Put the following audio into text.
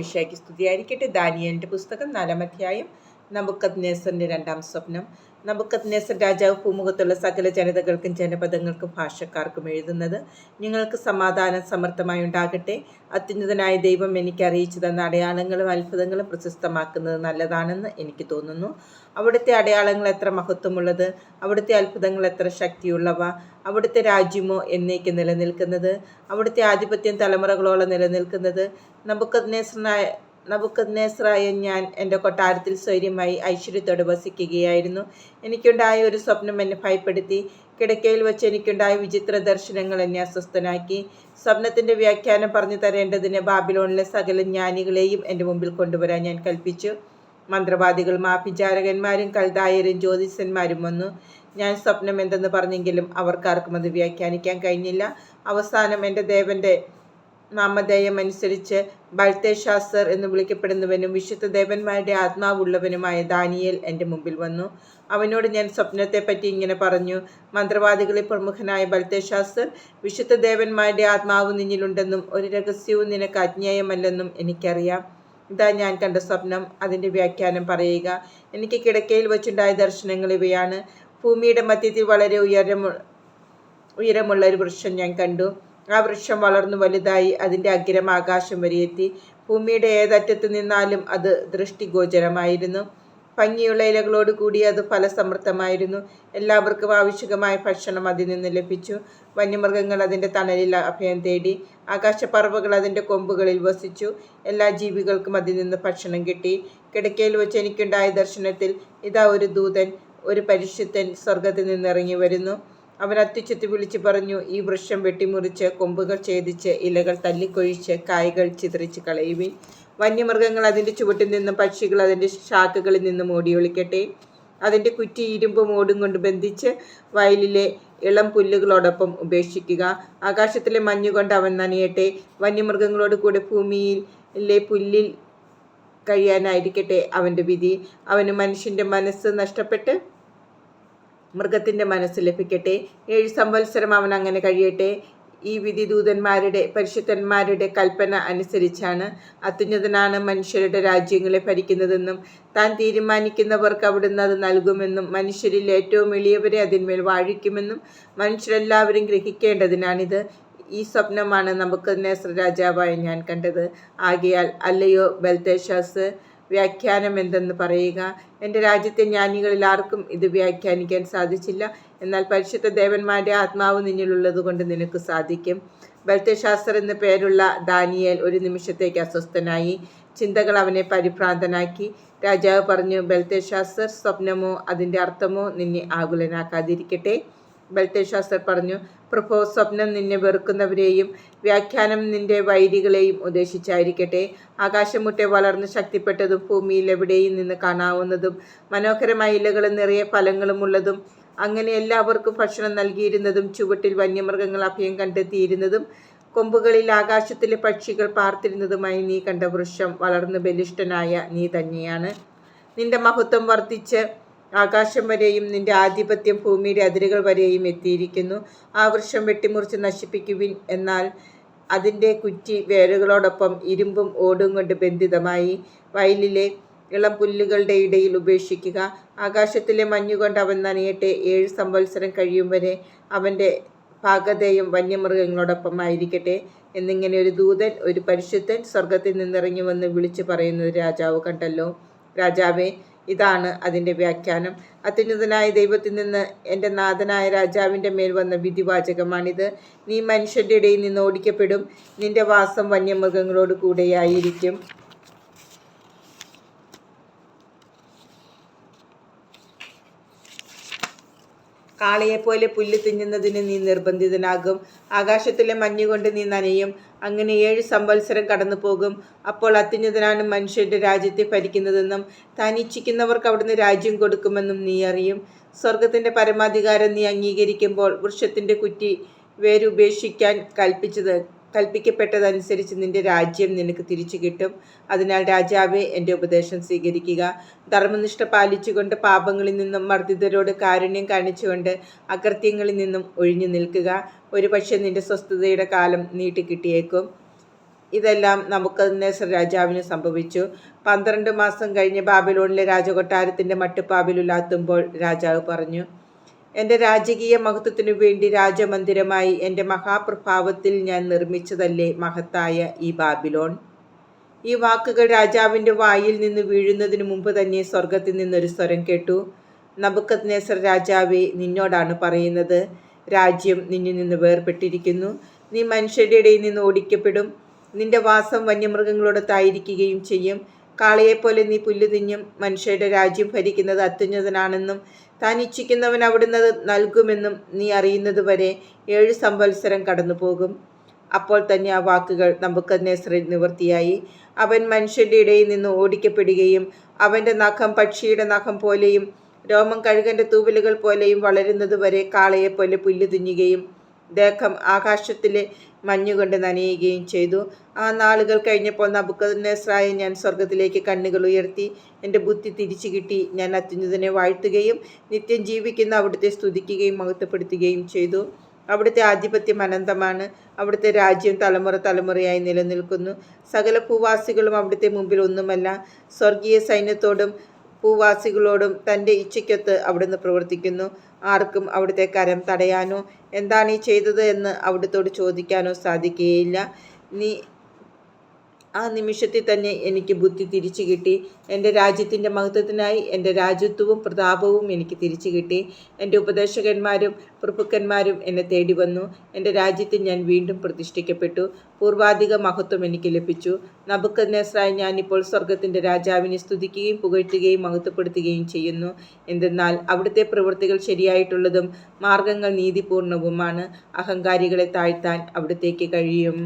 വിഷയ്ക്ക് സ്തുതിയായിരിക്കട്ടെ ദാനിയലിന്റെ പുസ്തകം നാലാം അധ്യായം. നബുക്കത് രണ്ടാം സ്വപ്നം. നബുക്കത് നേസർ രാജാവ് ഭൂമുഖത്തുള്ള സകല ജനതകൾക്കും ജനപദങ്ങൾക്കും ഭാഷക്കാർക്കും എഴുതുന്നത് നിങ്ങൾക്ക് സമാധാനം സമർത്ഥമായി ഉണ്ടാകട്ടെ. അത്യുന്നതനായ ദൈവം എനിക്ക് അറിയിച്ചു തന്ന അടയാളങ്ങളും അത്ഭുതങ്ങളും പ്രശസ്തമാക്കുന്നത് നല്ലതാണെന്ന് എനിക്ക് തോന്നുന്നു. അവിടുത്തെ അടയാളങ്ങൾ എത്ര മഹത്വമുള്ളത്? അവിടുത്തെ അത്ഭുതങ്ങൾ എത്ര ശക്തിയുള്ളവ? അവിടുത്തെ രാജ്യമോ എന്നേക്ക് നിലനിൽക്കുന്നത്? അവിടുത്തെ ആധിപത്യം തലമുറകളോളം നിലനിൽക്കുന്നത്? നബുക്കത് നേസറിനായ നബുക്കദ്നേസറായ ഞാൻ എന്റെ കൊട്ടാരത്തിൽ സ്വൈര്യമായി ഐശ്വര്യത്തോടെ വസിക്കുകയായിരുന്നു. എനിക്കുണ്ടായ ഒരു സ്വപ്നം എന്നെ ഭയപ്പെടുത്തി. കിടക്കയിൽ വെച്ച് എനിക്കുണ്ടായ വിചിത്ര ദർശനങ്ങൾ എന്നെ അസ്വസ്ഥനാക്കി. സ്വപ്നത്തിന്റെ വ്യാഖ്യാനം പറഞ്ഞു തരേണ്ടതിന് ബാബിലോണിലെ സകല ജ്ഞാനികളെയും എന്റെ മുമ്പിൽ കൊണ്ടുവരാൻ ഞാൻ കൽപ്പിച്ചു. മന്ത്രവാദികളും ആഭിചാരകന്മാരും കൽദായരും ജ്യോതിഷന്മാരും വന്നു. ഞാൻ സ്വപ്നം എന്തെന്ന് പറഞ്ഞെങ്കിലും അവർക്കാർക്കും അത് വ്യാഖ്യാനിക്കാൻ കഴിഞ്ഞില്ല. അവസാനം എന്റെ ദേവന്റെ നാമധേയം ബൽത്തേശാസ്തർ എന്ന് വിളിക്കപ്പെടുന്നവനും വിശുദ്ധ ദേവന്മാരുടെ ആത്മാവുള്ളവനുമായ ദാനിയേൽ എന്റെ മുമ്പിൽ വന്നു. അവനോട് ഞാൻ സ്വപ്നത്തെപ്പറ്റി ഇങ്ങനെ പറഞ്ഞു മന്ത്രവാദികളിൽ പ്രമുഖനായ ബൽത്തേശാസ്തർ വിശുദ്ധ ദേവന്മാരുടെ ആത്മാവ് നിന്നിലുണ്ടെന്നും ഒരു രഹസ്യവും നിനക്ക് അജ്ഞേയമല്ലെന്നും എനിക്കറിയാം. ഇതാ ഞാൻ കണ്ട സ്വപ്നം അതിന്റെ വ്യാഖ്യാനം പറയുക. എനിക്ക് കിടക്കയിൽ വെച്ചുണ്ടായ ദർശനങ്ങൾ ഇവയാണ്. ഭൂമിയുടെ മധ്യത്തിൽ വളരെ ഉയരമു ഉയരമുള്ള ഒരു വൃക്ഷം ഞാൻ കണ്ടു. ആ വൃക്ഷം വളർന്നു വലുതായി അതിന്റെ അഗ്രം ആകാശം വരെ എത്തി. ഭൂമിയുടെ ഏതറ്റത്ത് നിന്നാലും അത് ദൃഷ്ടിഗോചരമായിരുന്നു. ഭംഗിയുള്ള ഇലകളോട് കൂടി അത് ഫലസമൃദ്ധമായിരുന്നു. എല്ലാവർക്കും ആവശ്യകമായ ഭക്ഷണം അതിൽ നിന്ന് ലഭിച്ചു. വന്യമൃഗങ്ങൾ അതിന്റെ തണലിൽ അഭയം തേടി. ആകാശപ്പറവുകൾ അതിന്റെ കൊമ്പുകളിൽ വസിച്ചു. എല്ലാ ജീവികൾക്കും അതിൽ നിന്ന് ഭക്ഷണം കിട്ടി. കിടക്കയിൽ വെച്ച് എനിക്കുണ്ടായ ദർശനത്തിൽ ഇതാ ഒരു ദൂതൻ ഒരു പരിശുദ്ധൻ സ്വർഗത്തിൽ നിന്നിറങ്ങി വരുന്നു. അവൻ അത്യുച്ചത്തി വിളിച്ചു പറഞ്ഞു ഈ വൃക്ഷം വെട്ടിമുറിച്ച് കൊമ്പുകൾ ഛേദിച്ച് ഇലകൾ തല്ലിക്കൊഴിച്ച് കായകൾ ചിതറിച്ച് കളയുവിൻ. വന്യമൃഗങ്ങൾ അതിന്റെ ചുവട്ടിൽ നിന്നും പക്ഷികൾ അതിന്റെ ശാഖകളിൽ നിന്നും ഓടിയൊളിക്കട്ടെ. അതിന്റെ കുറ്റി ഇരുമ്പ് മോടും കൊണ്ട് ബന്ധിച്ച് വയലിലെ ഇളം പുല്ലുകളോടൊപ്പം ഉപേക്ഷിക്കുക. ആകാശത്തിലെ മഞ്ഞുകൊണ്ട് അവൻ നനയട്ടെ. വന്യമൃഗങ്ങളോട് കൂടെ ഭൂമിയിലെ പുല്ലിൽ കഴിയാനായിരിക്കട്ടെ അവന്റെ വിധി. അവന് മനുഷ്യന്റെ മനസ്സ് നഷ്ടപ്പെട്ട് മൃഗത്തിന്റെ മനസ്സ് ലഭിക്കട്ടെ. ഏഴ് സംവത്സരം അവൻ അങ്ങനെ കഴിയട്ടെ. ഈ വിധിദൂതന്മാരുടെ പരിശുദ്ധന്മാരുടെ കൽപ്പന അനുസരിച്ചാണ് അത്യുന്നതനാണ് മനുഷ്യരുടെ രാജ്യങ്ങളെ ഭരിക്കുന്നതെന്നും താൻ തീരുമാനിക്കുന്നവർക്ക് അവിടുന്ന് അത് നൽകുമെന്നും മനുഷ്യരിൽ ഏറ്റവും എളിയവരെ അതിന്മേൽ വാഴിക്കുമെന്നും മനുഷ്യരെല്ലാവരും ഗ്രഹിക്കേണ്ടതിനാണിത്. ഈ സ്വപ്നമാണ് നമുക്ക് നേസ്ര രാജാവായി ഞാൻ കണ്ടത്. ആകയാൽ അല്ലയോ ബൽത്തേഷാസ് വ്യാഖ്യാനം എന്തെന്ന് പറയുക. എന്റെ രാജ്യത്തെ ജ്ഞാനികളിൽ ആർക്കും ഇത് വ്യാഖ്യാനിക്കാൻ സാധിച്ചില്ല. എന്നാൽ പരിശുദ്ധ ദേവന്മാരുടെ ആത്മാവ് നിന്നിലുള്ളത് കൊണ്ട് നിനക്ക് സാധിക്കും. ബൽത്തശാസ്ത്ര എന്ന പേരുള്ള ദാനിയേൽ ഒരു നിമിഷത്തേക്ക് അസ്വസ്ഥനായി. ചിന്തകൾ അവനെ പരിഭ്രാന്തനാക്കി. രാജാവ് പറഞ്ഞു ബൽത്തശാസ്ത്ര സ്വപ്നമോ അതിന്റെ അർത്ഥമോ നിന്നെ ആകുലനാക്കാതിരിക്കട്ടെ. ബൽത്തശാസ്ത്ര പറഞ്ഞു പ്രഭോ സ്വപ്നം നിന്നെ വെറുക്കുന്നവരെയും വ്യാഖ്യാനം നിന്റെ വൈരികളെയും ഉദ്ദേശിച്ചായിരിക്കട്ടെ. ആകാശമുട്ടെ വളർന്ന് ശക്തിപ്പെട്ടതും ഭൂമിയിൽ എവിടെയും നിന്ന് കാണാവുന്നതും മനോഹരമായ ഇലകളും നിറയെ ഫലങ്ങളും ഉള്ളതും അങ്ങനെ എല്ലാവർക്കും ഭക്ഷണം നൽകിയിരുന്നതും ചുവട്ടിൽ വന്യമൃഗങ്ങൾ അഭയം കണ്ടെത്തിയിരുന്നതും കൊമ്പുകളിൽ ആകാശത്തിലെ പക്ഷികൾ പാർത്തിരുന്നതുമായി നീ കണ്ട വൃക്ഷം വളർന്ന് ബലിഷ്ഠനായ നീ തന്നെയാണ്. നിന്റെ മഹത്വം വർദ്ധിച്ച് ആകാശം വരെയും നിന്റെ ആധിപത്യം ഭൂമിയുടെ അതിരുകൾ വരെയും എത്തിയിരിക്കുന്നു. ആ വൃക്ഷം വെട്ടിമുറിച്ച് നശിപ്പിക്കുവിൻ എന്നാൽ അതിന്റെ കുറ്റി വേരുകളോടൊപ്പം ഇരുമ്പും ഓടും കൊണ്ട് ബന്ധിതമായി. വയലിലെ ഇളം പുല്ലുകളുടെ ഇടയിൽ ഉപേക്ഷിക്കുക. ആകാശത്തിലെ മഞ്ഞുകൊണ്ട് അവൻ നനയട്ടെ. ഏഴ് സംവത്സരം കഴിയും വരെ അവന്റെ ഭാഗതയും വന്യമൃഗങ്ങളോടൊപ്പം ആയിരിക്കട്ടെ എന്നിങ്ങനെ ഒരു ദൂതൻ ഒരു പരിശുദ്ധൻ സ്വർഗത്തിൽ നിന്നിറങ്ങി വന്ന് വിളിച്ചു പറയുന്നത് രാജാവ് കണ്ടല്ലോ. രാജാവേ ഇതാണ് അതിന്റെ വ്യാഖ്യാനം. അത്യുന്നതനായ ദൈവത്തിൽ നിന്ന് എന്റെ നാഥനായ രാജാവിന്റെ മേൽ വന്ന വിധിവാചകമാണിത്. നീ മനുഷ്യരുടെ ഇടയിൽ നിന്ന് ഓടിക്കപ്പെടും. നിന്റെ വാസം വന്യമൃഗങ്ങളോട് കൂടെയായിരിക്കും. കാളയെപ്പോലെ പുല്ല് തിന്നുന്നതിന് നീ നിർബന്ധിതനാകും. ആകാശത്തിലെ മഞ്ഞുകൊണ്ട് നീ നനയും. അങ്ങനെ ഏഴ് സംവത്സരം കടന്നു പോകും അപ്പോൾ അത്യുന്നതനാണ് മനുഷ്യന്റെ രാജ്യത്തെ ഭരിക്കുന്നതെന്നും താൻ ഇച്ഛിക്കുന്നവർക്ക് അവിടുന്ന് രാജ്യം കൊടുക്കുമെന്നും നീ അറിയും. സ്വർഗത്തിന്റെ പരമാധികാരം നീ അംഗീകരിക്കുമ്പോൾ വൃക്ഷത്തിന്റെ കുറ്റി വേരുപേക്ഷിക്കാൻ കൽപ്പിച്ചത് കൽപ്പിക്കപ്പെട്ടതനുസരിച്ച് നിന്റെ രാജ്യം നിനക്ക് തിരിച്ചു കിട്ടും. അതിനാൽ രാജാവെ എന്റെ ഉപദേശം സ്വീകരിക്കുക. ധർമ്മനിഷ്ഠ പാലിച്ചുകൊണ്ട് പാപങ്ങളിൽ നിന്നും മർദ്ദിതരോട് കാരുണ്യം കാണിച്ചുകൊണ്ട് അകൃത്യങ്ങളിൽ നിന്നും ഒഴിഞ്ഞു നിൽക്കുക. ഒരുപക്ഷെ നിന്റെ സ്വസ്ഥതയുടെ കാലം നീട്ടിക്കിട്ടിയേക്കും. ഇതെല്ലാം നമുക്ക് രാജാവിന് സംഭവിച്ചു. പന്ത്രണ്ട് മാസം കഴിഞ്ഞ് ബാബിലോണിലെ രാജകൊട്ടാരത്തിന്റെ മട്ടുപ്പാവിലുലാത്തുമ്പോൾ രാജാവ് പറഞ്ഞു എന്റെ രാജകീയ മഹത്വത്തിനു വേണ്ടി രാജമന്ദിരമായി എന്റെ മഹാപ്രഭാവത്തിൽ ഞാൻ നിർമ്മിച്ചതല്ലേ മഹത്തായ ഈ ബാബിലോൺ? ഈ വാക്കുകൾ രാജാവിന്റെ വായിൽ നിന്ന് വീഴുന്നതിന് മുമ്പ് തന്നെ സ്വർഗത്തിൽ നിന്നൊരു സ്വരം കേട്ടു. നബുക്കത് നേസർ രാജാവെ നിന്നോടാണ് പറയുന്നത്. രാജ്യം നിന്നിൽ നിന്ന് വേർപെട്ടിരിക്കുന്നു. നീ മനുഷ്യരുടെ ഇടയിൽ നിന്ന് ഓടിക്കപ്പെടും. നിന്റെ വാസം വന്യമൃഗങ്ങളോടൊത്തായിരിക്കുകയും ചെയ്യും. കാളയെപ്പോലെ നീ പുല്ല് തിന്നും മനുഷ്യരുടെ രാജ്യം ഭരിക്കുന്നത് അത്യുന്നതനാണെന്നും താൻ ഇച്ഛിക്കുന്നവൻ അവിടുന്ന് നൽകുമെന്നും നീ അറിയുന്നത് വരെ ഏഴ് സംവത്സരം കടന്നുപോകും. അപ്പോൾ തന്നെ ആ വാക്കുകൾ നമുക്ക് നബുക്കദ്നേസറിൽ നിവൃത്തിയായി. അവൻ മനുഷ്യന്റെ ഇടയിൽ നിന്ന് ഓടിക്കപ്പെടുകയും അവന്റെ നഖം പക്ഷിയുടെ നഖം പോലെയും രോമം കഴുകന്റെ തൂവലുകൾ പോലെയും വളരുന്നതുവരെ കാളയെപ്പോലെ പുല്ല് തിന്നുകയും ദേഹം ആകാശത്തിലെ മഞ്ഞുകൊണ്ട് നനയുകയും ചെയ്തു. ആ നാളുകൾ കഴിഞ്ഞപ്പോൾ നബുക്കദ്നേസ്രായ ഞാൻ സ്വർഗത്തിലേക്ക് കണ്ണുകൾ ഉയർത്തി എന്റെ ബുദ്ധി തിരിച്ചു കിട്ടി. ഞാൻ അത്യുന്നതിനെ വാഴ്ത്തുകയും നിത്യം ജീവിക്കുന്ന അവിടുത്തെ സ്തുതിക്കുകയും മഹത്വപ്പെടുത്തുകയും ചെയ്തു. അവിടുത്തെ ആധിപത്യം അനന്തമാണ്. അവിടുത്തെ രാജ്യം തലമുറ തലമുറയായി നിലനിൽക്കുന്നു. സകല ഭൂവാസികളും അവിടുത്തെ മുമ്പിൽ ഒന്നുമല്ല. സ്വർഗീയ സൈന്യത്തോടും ഭൂവാസികളോടും തന്റെ ഇച്ഛയ്ക്കൊത്ത് അവിടുന്ന് പ്രവർത്തിക്കുന്നു. ആർക്കും അവിടുത്തെ കരം തടയാനോ എന്താണ് ഈ ചെയ്തത് എന്ന് അവിടുത്തോട് ചോദിക്കാനോ സാധിക്കുകയില്ല. നീ ആ നിമിഷത്തിൽ തന്നെ എനിക്ക് ബുദ്ധി തിരിച്ചു കിട്ടി. എന്റെ രാജ്യത്തിന്റെ മഹത്വത്തിനായി എന്റെ രാജ്യത്വവും പ്രതാപവും എനിക്ക് തിരിച്ചു കിട്ടി. എന്റെ ഉപദേശകന്മാരും പ്രഭുക്കന്മാരും എന്നെ തേടി വന്നു. എന്റെ രാജ്യത്തിൽ ഞാൻ വീണ്ടും പ്രതിഷ്ഠിക്കപ്പെട്ടു. പൂർവാധിക മഹത്വം എനിക്ക് ലഭിച്ചു. നബുക്കദ്നേസ്രായി ഞാനിപ്പോൾ സ്വർഗത്തിന്റെ രാജാവിനെ സ്തുതിക്കുകയും പുകഴ്ത്തുകയും മഹത്വപ്പെടുത്തുകയും ചെയ്യുന്നു. എന്തെന്നാൽ അവിടുത്തെ പ്രവൃത്തികൾ ശരിയായിട്ടുള്ളതും മാർഗങ്ങൾ നീതിപൂർണവുമാണ്. അഹങ്കാരികളെ താഴ്ത്താൻ അവിടത്തേക്ക് കഴിയും.